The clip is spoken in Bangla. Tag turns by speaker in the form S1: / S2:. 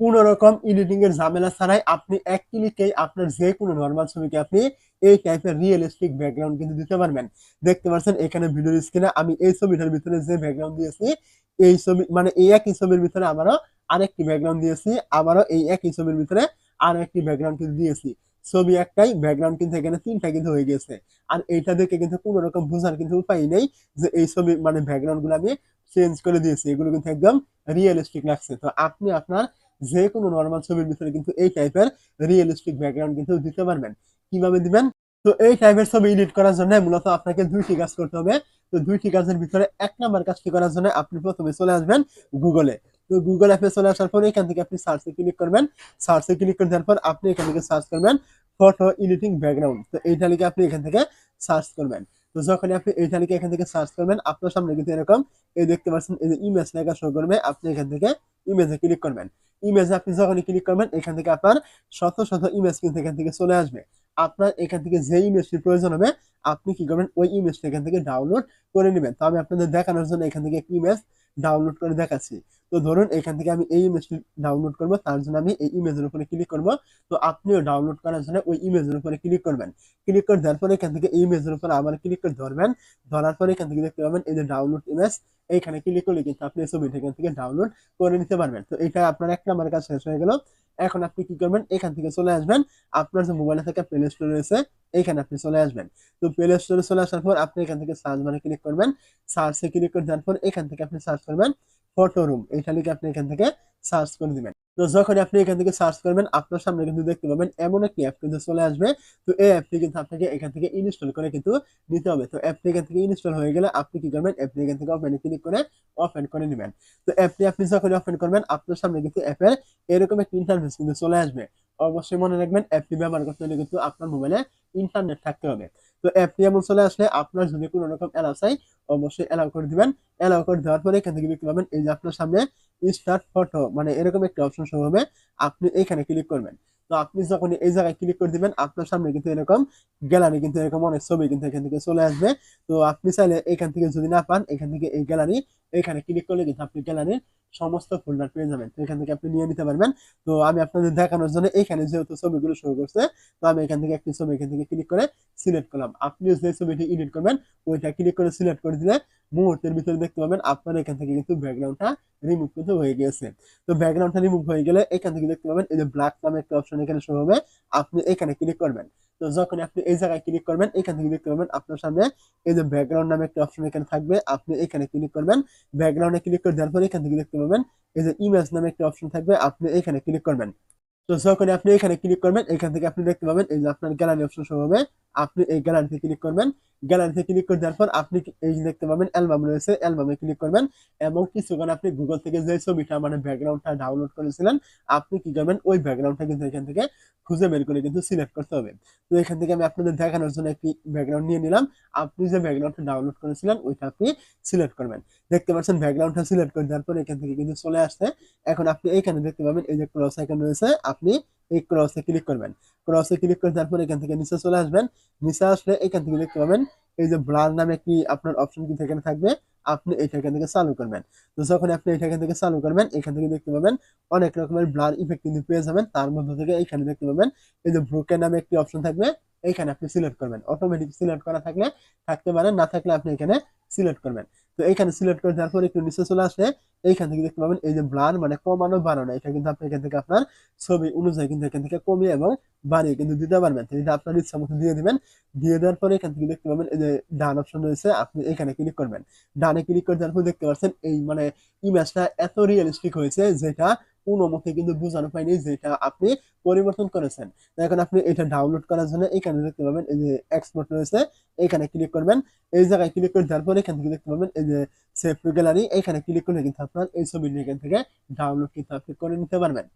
S1: কোনো রকম এডিটিং এর ঝামেলা ছাড়াই আপনি এক ক্লিকেই আপনার যে কোনো নরমাল ছবিকে আপনি এই টাইপের রিয়েলিস্টিক ব্যাকগ্রাউন্ড কিন্তু দিতে পারবেন। দেখতে পাচ্ছেন এখানে ভিডিওর স্ক্রিনে আমি এই ছবিটার ভিতরে যে ব্যাকগ্রাউন্ড দিয়েছি, এই ছবি মানে এই একই ছবির ভিতরে আবারও আরেকটি ব্যাকগ্রাউন্ড দিয়েছি আবারও এই একই ছবির ভিতরে আরও একটি ব্যাকগ্রাউন্ড কিন্তু দিয়েছি। ছবি একটাই ব্যাকগ্রাউন্ড কিন্তু এখানে তিনটা কিন্তু হয়ে গেছে আর এইটা দেখে কিন্তু কোনো রকম বোঝার কিন্তু উপায় নেই যে এই ছবি মানে ব্যাকগ্রাউন্ডগুলো আমি চেঞ্জ করে দিয়েছি, এগুলো কিন্তু একদম রিয়েলিস্টিক লাগছে। তো আপনি আপনার যে কোনো নর্মাল ছবির ভিতরে কিন্তু এই টাইপের রিয়েলিস্টিক ব্যাকগ্রাউন্ড কিন্তু দিতে পারবেন। কীভাবে দিবেন? তো এই টাইপের ছবি এডিট করার জন্য মূলত আপনাকে দুইটি কাজ করতে হবে। তো দুইটি কাজের ভিতরে এক নাম্বার কাজটি করার জন্য আপনি প্রথমে চলে আসবেন গুগলে তো গুগল অ্যাপে চলে আসার পর এখান থেকে আপনি সার্চে ক্লিক করবেন। সার্চে ক্লিক করে দেওয়ার পর আপনি এখান থেকে সার্চ করবেন ফটো এডিটিং ব্যাকগ্রাউন্ড তো এইটা লিখে আপনি এখান থেকে সার্চ করবেন। তো যখন আপনি এইটা লিখে এখান থেকে সার্চ করবেন, আপনার সামনে কিন্তু এরকম এই দেখতে পাচ্ছেন, এই যে ইমেজ লেখা শো করবে, আপনি এখান থেকে ইমেজে ক্লিক করবেন। ইমেজে আপনি যখনই ক্লিক করবেন, এখান থেকে আপনার শত শত ইমেজ কিন্তু এখান থেকে চলে আসবে। আপনার এখান থেকে যে ইমেজটি প্রয়োজন হবে, আপনি কি করবেন, ওই ইমেজটা এখান থেকে ডাউনলোড করে নেবেন। তো আমি আপনাদের দেখানোর জন্য এখান থেকে একটি ইমেজ ডাউনলোড করে দেখাচ্ছি। তো ধরুন এখান থেকে আমি এই ইমেজটি ডাউনলোড করব, তার জন্য আমি এই ইমেজের উপরে ক্লিক করব। তো আপনিও ডাউনলোড করার জন্য ওই ইমেজের উপরে ক্লিক করবেন। ক্লিক করে দেওয়ার পরে এখান থেকে এই ইমেজের উপর আবার ক্লিক করে ধরবেন। ধরার পরে এখান থেকে দেখতে পাবেন এই যে ডাউনলোড ইমেজ এইখানে ক্লিক করলে কিন্তু আপনি ছবিটা এখান থেকে ডাউনলোড করে নিতে পারবেন। তো এটা আপনার এক নাম্বার কাজ শেষ হয়ে গেল। এখন আপনি কি করবেন? এখান থেকে চলে আসবেন। আপনার যে মোবাইলে থাকা প্লে স্টোর রয়েছে এখানে আপনি চলে আসবেন। তো প্লে স্টোরে চলে আসার পর আপনি এখান থেকে সার্চ মানে ক্লিক করবেন। সার্চে ক্লিক করে দেওয়ার পর এখান থেকে আপনি সার্চ করবেন। ফটো রুম এইটা লিখে আপনি এখান থেকে সার্চ করে দিবেন। তো যখন আপনি এখান থেকে সার্চ করবেন, আপনার সামনে কিন্তু দেখতে পাবেন এমন একটি অ্যাপ কিন্তু চলে আসবে। তো এই অ্যাপটি কিন্তু আপনাকে এখান থেকে ইনস্টল করে কিন্তু নিতে হবে। তো অ্যাপটি এখান থেকে ইনস্টল হয়ে গেলে আপনি কি করবেন? অ্যাপটি এখান থেকে ওপেনে ক্লিক করে ওপেন করে নেবেন। তো অ্যাপটি আপনি যখন ওপেন করবেন, আপনার সামনে কিন্তু অ্যাপের এরকম একটি ইন্টারফেস কিন্তু চলে আসবে। অবশ্যই মনে রাখবেন অ্যাপটি ব্যবহার করতে হলে কিন্তু আপনার মোবাইলে ইন্টারনেট থাকতে হবে। তো অ্যাপটি এমন চলে আসলে আপনার যদি কোনো রকম চাই অবশ্যই অ্যালাউ করে দিবেন। অ্যালাউ করে দেওয়ার পরে এখান থেকে দেখতে পাবেন এই যে আপনার সামনে স্টার্ট ফটো মানে এরকম একটা অপশন শো হবে। আপনি এখানে ক্লিক করবেন। তো আপনি যখন এই জায়গায় ক্লিক করে দিবেন, আপনার সামনে কিন্তু এরকম গ্যালারি কিন্তু এরকম অনেক ছবি কিন্তু এখান থেকে চলে আসবে। তো আপনি চাইলে এখান থেকে যদি না পান, এখান থেকে এই গ্যালারি এখানে ক্লিক করলে কিন্তু আপনি গ্যালারির সমস্ত ফোল্ডার পেয়ে যাবেন। তো এখান থেকে আপনি নিয়ে নিতে পারবেন। তো আমি আপনাদের দেখানোর জন্য এখানে যেহেতু ছবিগুলো শুরু করছে, তো আমি এখান থেকে একটি ছবি এখান থেকে ক্লিক করে সিলেক্ট করলাম। আপনি যে ছবিটি এডিট করবেন, ওইটা ক্লিক করে সিলেক্ট করে দিলে মুহূর্তের ভিতরে দেখতে পাবেন আপনার এখান থেকে কিন্তু ব্যাকগ্রাউন্ডটা রিমুভ কিন্তু হয়ে গিয়েছে তো ব্যাকগ্রাউন্ডটা রিমুভ হয়ে গেলে এখান থেকে দেখতে পাবেন এই যে ব্ল্যাক নামে একটা অপশন এখানে শো হবে, আপনি এখানে ক্লিক করবেন। তো যখন আপনি এই জায়গায় ক্লিক করবেন, এখান থেকে দেখতে পাবেন আপনার সামনে এই যে ব্যাকগ্রাউন্ড নামে একটা অপশন এখানে থাকবে, আপনি এখানে ক্লিক করবেন। ব্যাকগ্রাউন্ডে ক্লিক করে দেওয়ার পরে এখান থেকে দেখতে পাবেন এই যে ইমেজ নামে একটা অপশন থাকবে, আপনি এখানে ক্লিক করবেন। তো যখন আপনি এখানে ক্লিক করবেন, এখান থেকে আপনি দেখতে পাবেন এই যে আপনার গ্যালারি অপশন শো হবে, আপনি এই গ্যালারিতে ক্লিক করবেন। গ্যালারিতে ক্লিক করে দেওয়ার পর আপনি এই দেখতে পাবেন অ্যালবাম রয়েছে অ্যালবামে ক্লিক করবেন এবং কিছুক্ষণ আপনি গুগল থেকে যে ছবিটা মানে ব্যাকগ্রাউন্ডটা ডাউনলোড করেছিলেন, আপনি কি করবেন? ওই ব্যাকগ্রাউন্ডটা কিন্তু এখান থেকে খুঁজে বের করে কিন্তু সিলেক্ট করতে হবে। তো এখান থেকে আমি আপনাদের দেখানোর জন্য একটি ব্যাকগ্রাউন্ড নিয়ে নিলাম। আপনি যে ব্যাকগ্রাউন্ডটা ডাউনলোড করেছিলেন, ওইটা আপনি সিলেক্ট করবেন। দেখতে পাচ্ছেন ব্যাকগ্রাউন্ডটা সিলেক্ট করে দেওয়ার পর এখান থেকে কিন্তু চলে আসছে। এখন আপনি এইখানে দেখতে পাবেন এই যে ক্রস আইকন রয়েছে, আপনি এই ক্রসে ক্লিক করবেন। ক্রসে ক্লিক করে তারপর এখান থেকে নিচে চলে আসবেন। নিচে আসলে এখান থেকে দেখতে পাবেন এই যে ব্লার নামে একটি আপনার অপশন কিন্তু এখানে থাকবে। আপনি এটা এখান থেকে চালু করবেন। তো যখন আপনি এটা এখান থেকে চালু করবেন, এখান থেকে দেখতে পাবেন অনেক রকমের ব্লার ইফেক্ট কিন্তু পেয়ে যাবেন। তার মধ্যে থেকে এখানে দেখতে পাবেন এই যে ব্রোকেন নামে একটি অপশন থাকবে। এইখানে আপনি সিলেক্ট করবেন। অটোমেটিক সিলেক্ট করা থাকলে, থাকতে পারেন না থাকলে আপনি এখানে সিলেক্ট করবেন। তো এখানে সিলেক্ট করে দেওয়ার পর একটু নিচে চলে আসলে এইখান থেকে দেখতে পাবেন এই যে ব্লান মানে কমানো বানানো এটা কিন্তু আপনি এখান থেকে আপনার ছবি অনুযায়ী কিন্তু এখান থেকে কমিয়ে এবং বাড়িয়ে কিন্তু দিতে পারবেন। এটা আপনার ইচ্ছা মতো দিয়ে দিবেন। দিয়ে দেওয়ার পরে এখান থেকে দেখতে পাবেন এই যে ডান অপশন রয়েছে, আপনি এখানে ক্লিক করবেন। ডানে ক্লিক করে দেওয়ার পর দেখতে পাচ্ছেন এই মানে ইমেজটা এত রিয়েলিস্টিক হয়েছে যেটা কোনো মতে কিন্তু বোঝানো হয়নি যেটা আপনি পরিবর্তন করেছেন। এখন আপনি এটা ডাউনলোড করার জন্য এখানে দেখতে পাবেন এই যে এক্সপোর্ট রয়েছে, এখানে ক্লিক করবেন। এই জায়গায় ক্লিক করে দেওয়ার পর এখান থেকে দেখতে পাবেন এই যে সেভ গ্যালারি এখানে ক্লিক করলে কিন্তু আপনার এই ছবিটি এখান থেকে ডাউনলোড কিন্তু আপনি করে নিতে পারবেন।